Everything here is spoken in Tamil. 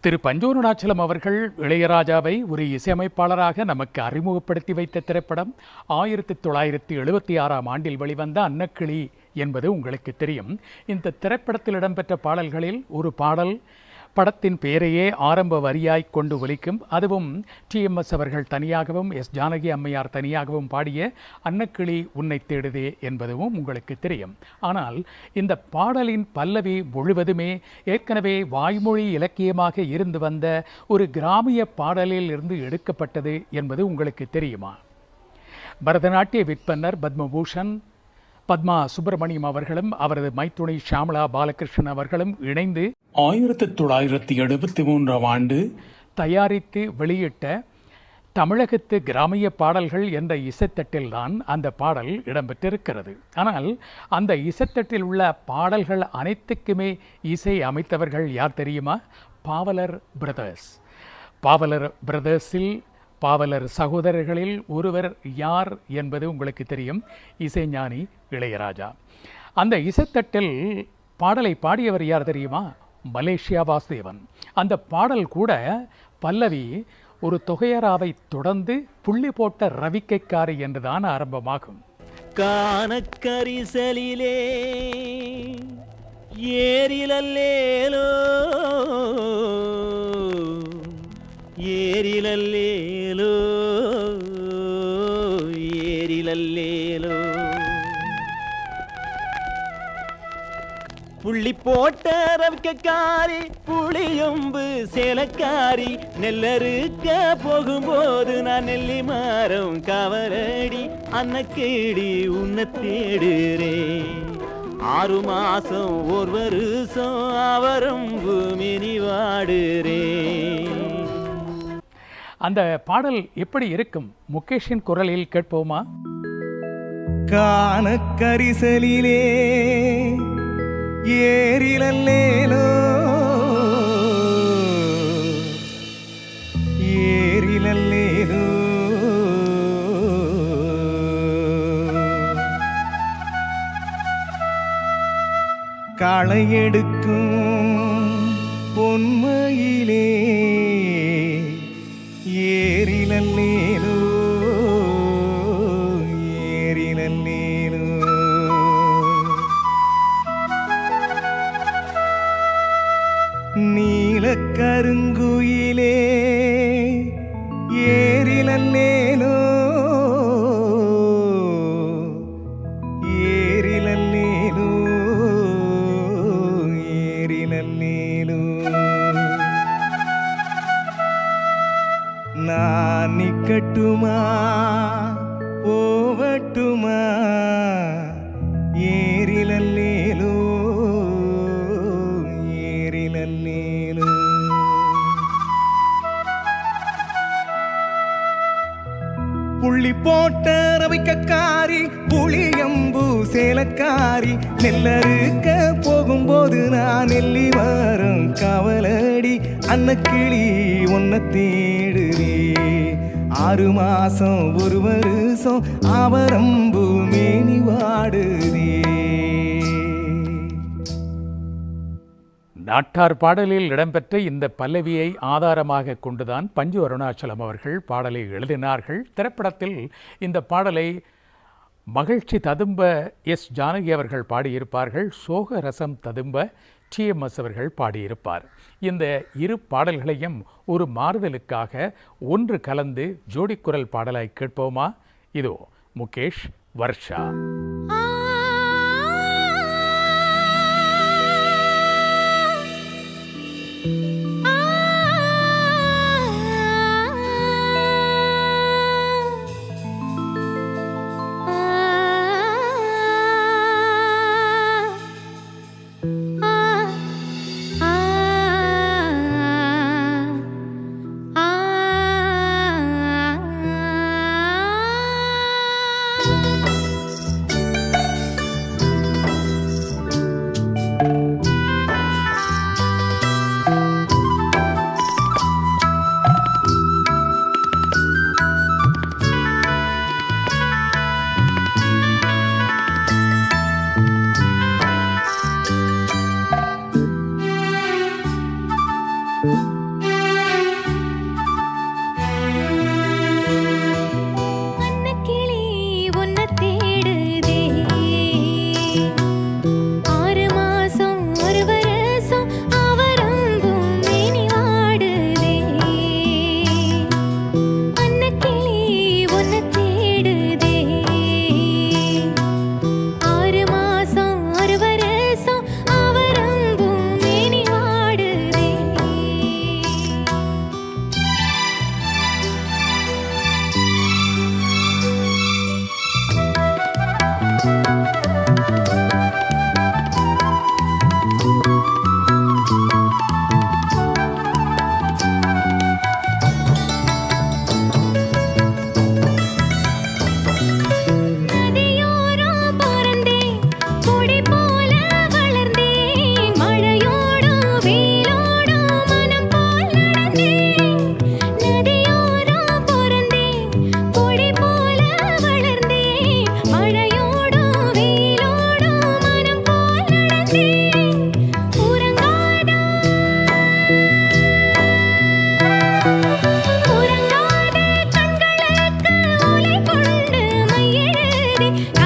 திரு பஞ்சோருணாச்சலம் அவர்கள் இளையராஜாவை ஒரு இசையமைப்பாளராக நமக்கு அறிமுகப்படுத்தி வைத்த திரைப்படம் ஆயிரத்தி தொள்ளாயிரத்தி எழுபத்தி ஆறாம் ஆண்டில் வெளிவந்த அன்னக்கிளி என்பது உங்களுக்கு தெரியும். இந்த திரைப்படத்தில் இடம்பெற்ற பாடல்களில் ஒரு பாடல் படத்தின் பெயரையே ஆரம்ப வரியாய் கொண்டு ஒலிக்கும். அதுவும் டிஎம்எஸ் அவர்கள் தனியாகவும் எஸ். ஜானகி அம்மையார் தனியாகவும் பாடிய அன்னக்கிளி உன்னை தேடுதே என்பதுவும் உங்களுக்கு தெரியும். ஆனால் இந்த பாடலின் பல்லவி முழுவதுமே ஏற்கனவே வாய்மொழி இலக்கியமாக இருந்து வந்த ஒரு கிராமிய பாடலில் இருந்து எடுக்கப்பட்டது என்பது உங்களுக்கு தெரியுமா? பரதநாட்டிய விற்பனர் பத்மபூஷன் பத்மா சுப்பிரமணியம் அவர்களும் அவரது மைத்துணை ஷாமலா பாலகிருஷ்ணன் அவர்களும் இணைந்து ஆயிரத்தி தொள்ளாயிரத்தி எழுபத்தி மூன்றாம் ஆண்டு தயாரித்து வெளியிட்ட தமிழகத்து கிராமிய பாடல்கள் என்ற இசைத்தட்டில்தான் அந்த பாடல் இடம்பெற்றிருக்கிறது. ஆனால் அந்த இசைத்தட்டில் உள்ள பாடல்கள் அனைத்துக்குமே இசை அமைத்தவர்கள் யார் தெரியுமா? பாவலர் பிரதர்ஸ். பாவலர் பிரதர்ஸில் பாவலர் சகோதரர்களில் ஒருவர் யார் என்பது உங்களுக்கு தெரியும். இசைஞானி இளையராஜா. அந்த இசைத்தட்டில் பாடலை பாடியவர் யார் தெரியுமா? மலேசியா வாசுதேவன். அந்த பாடல் கூட பல்லவி ஒரு தொகையராவை தொடர்ந்து புள்ளி போட்ட ரவிக்கைக்காரி என்றுதான் ஆரம்பமாகும். காணக்கரிசலிலே ஏரிலல்லேலோ ఏరిలల్లేలో ఏరిలల్లేలో புள்ளி போட்ட ரவிக்கக்காரி புளியொம்பு சேலக்காரி நெல்லருக்க போகும்போது நான் நெல்லி மாறம் கவரடி அன்னக்கேடி உன்னை தேடுறேன். ஆறு மாசம் ஒரு வருஷம் அவரும் பூமினி வாடுறேன் அந்த பாடல் எப்படி இருக்கும்? முகேஷின் குரலில் கேட்போமா? கானக்கரிசலிலே ஏரிலல்லேலோ ஏரிலல்லேலோ. களையெடுக்கும் ஏரிலல்லேலோ ஏரிலல்லேலோ நீலக்கருங்குயிலே ஏரிலல்லேலோ நான் நிக்கட்டுமா போவட்டுமா ஏரிலல்லேலோ ஏரிலல்லேலோ புள்ளி போட்ட ரவிக்கக்காரி புளியம்பு சேலக்காரி நெல்லறுக்க போகும்போது நான் நெல்லி வரும் கவலடி அன்னக்கிளி ஒன்ன தேடுதே. ஆறு மாசம் ஒரு வருஷம் அவரம்பு மேனி வாடுதே நாட்டார் பாடலில் இடம்பெற்ற இந்த பல்லவியை ஆதாரமாக கொண்டுதான் பஞ்சு அருணாச்சலம் அவர்கள் பாடலை எழுதினார்கள். திரைப்படத்தில் இந்த பாடலை மகிழ்ச்சி ததும்ப எஸ் ஜானகி அவர்கள் பாடியிருப்பார்கள். சோக ரசம் ததும்ப டிஎம்எஸ் அவர்கள் பாடியிருப்பார். இந்த இரு பாடல்களையும் ஒரு மாறுதலுக்காக ஒன்று கலந்து ஜோடிக்குரல் பாடலாய் கேட்போமா? இதோ முகேஷ் வர்ஷா. Mm-hmm.